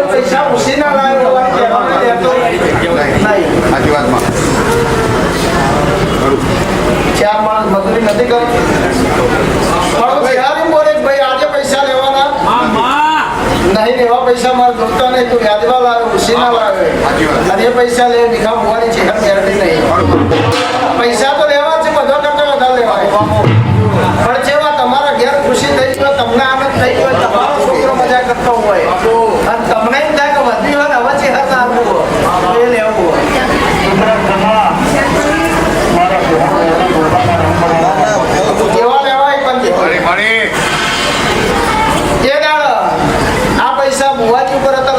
પૈસા ઉછીના લાવ્યો કહેવામાં રહેતો નહીં સાચી વાતમાં ચાર માણસ મજૂરી નથી કરી. પણ બિહારી બોલે ભાઈ આજે પૈસા લેવાના. નહીં લેવા પૈસા મારે જોતા નહીં તું યાદવા લાવ્યો ઉછીના. લાવ્યો અને એ પૈસા લે ભીખા હોવાની છે ગેરંટી નહીં.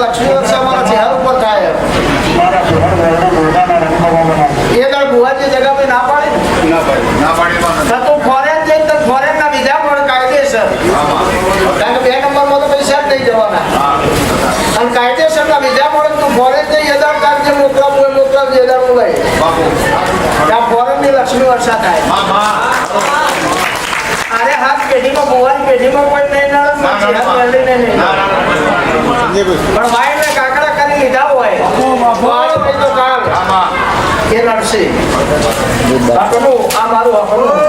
બુવાજી ઉપર હતા લક્ષ્મી રક્ષા મારા ચહેરા ઉપર થાય એ દાડ બુવાજી જગા ભાઈ ના પાડી ને ના પાડી ના પાડી પણ તો તું ફોરેન જઈને તો ફોરેન ના બીજા પણ કાયદેસર કારણ કે બે નંબરમાં તો પૈસા જ નહીં જવાના અને કાયદેસર ના બીજા પણ તું ફોરેન જઈ હજાર તાર જે મોકલા બોય મોકલા બે હજાર બોલાય બાપુ ત્યાં ફોરેનની લક્ષ્મી વર્ષા થાય હા હા અરે હાથ પેઢીમાં બુવાની પેઢીમાં કોઈ નહીં નડે ના, ના, હાથ ના. મેળવીને નહીં ના ના પણ વાઈને કાકડા કરી લીધા હોય. આજ નહીં તો કાલ આમાં. એ આપણું આ મારું આપણું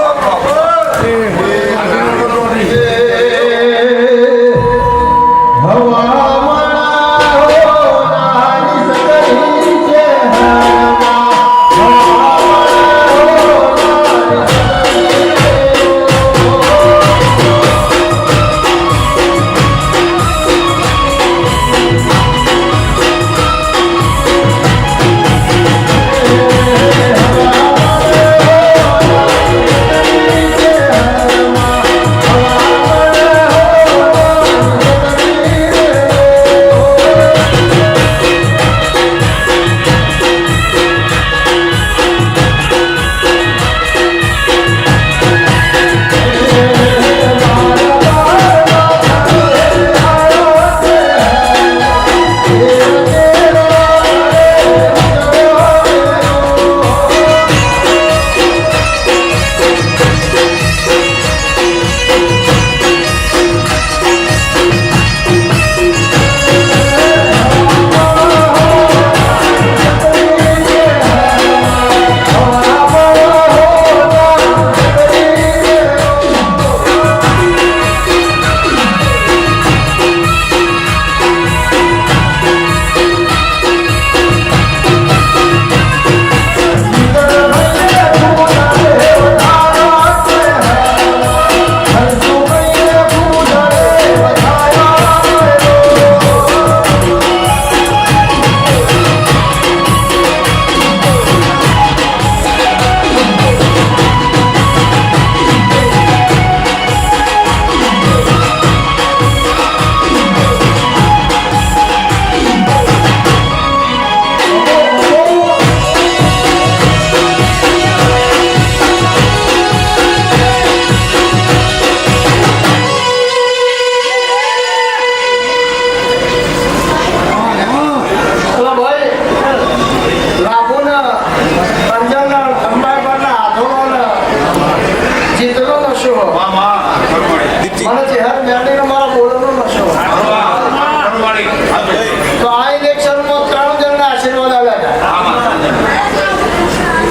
જણના આશીર્વાદ આવ્યા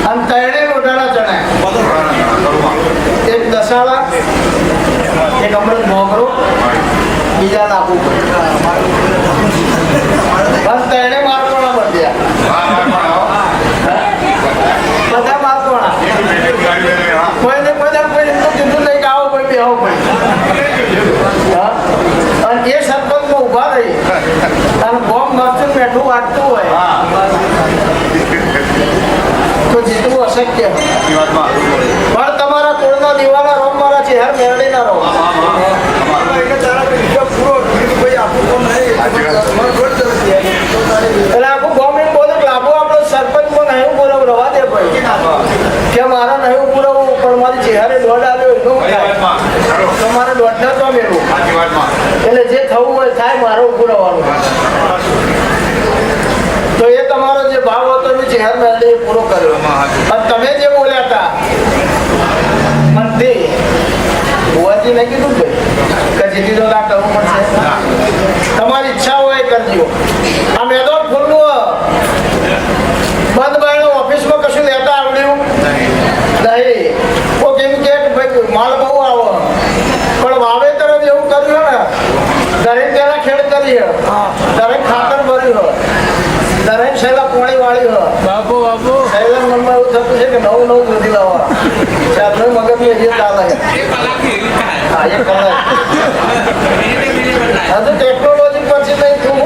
અને ત્રણે મોઢાના ચણા એક દસાળા એક અમૃત બીજા નાખવું બસ મારકોણા બંધ્યા બધા મારકોણા કોઈને બધા કોઈ એમનું કીધું નહીં કે આવો કોઈ બેહો કોઈ હા? અને એ સરપંચમાં ઊભા રહી અને બોમ્બ મરચું બેઠું વાગતું હોય તો અશક્ય પણ તમારા કુળના દિવાલા રોમ એટલે આખું ગવર્મેન્ટ બોલે લાભો આપણો સરપંચ પણ નહીં બોલાવ રવા દે ભાઈ. કે મારા નહીં પુરાવું પણ મારી ચહેરે દોડ આવ્યો એનું તમારે દોડ ના તો મેળવું એટલે જે થવું હોય થાય મારો ઉભું કરવામાં આવ્યું. તમે જે બોલ્યા હતા કશું લેતા આવડ્યું નહીં. કોઈ કેમ કે માલ બહુ આવો. પણ વાવેતર એવું કર્યું દરેક તેના ખેડ કરીએ. દરેક ખાતા નવું નવું બધી લાવવા ચાલો મગજની હજી ચાલે હા એક કલાક. હજુ ટેકનોલોજી પછી નહીં તું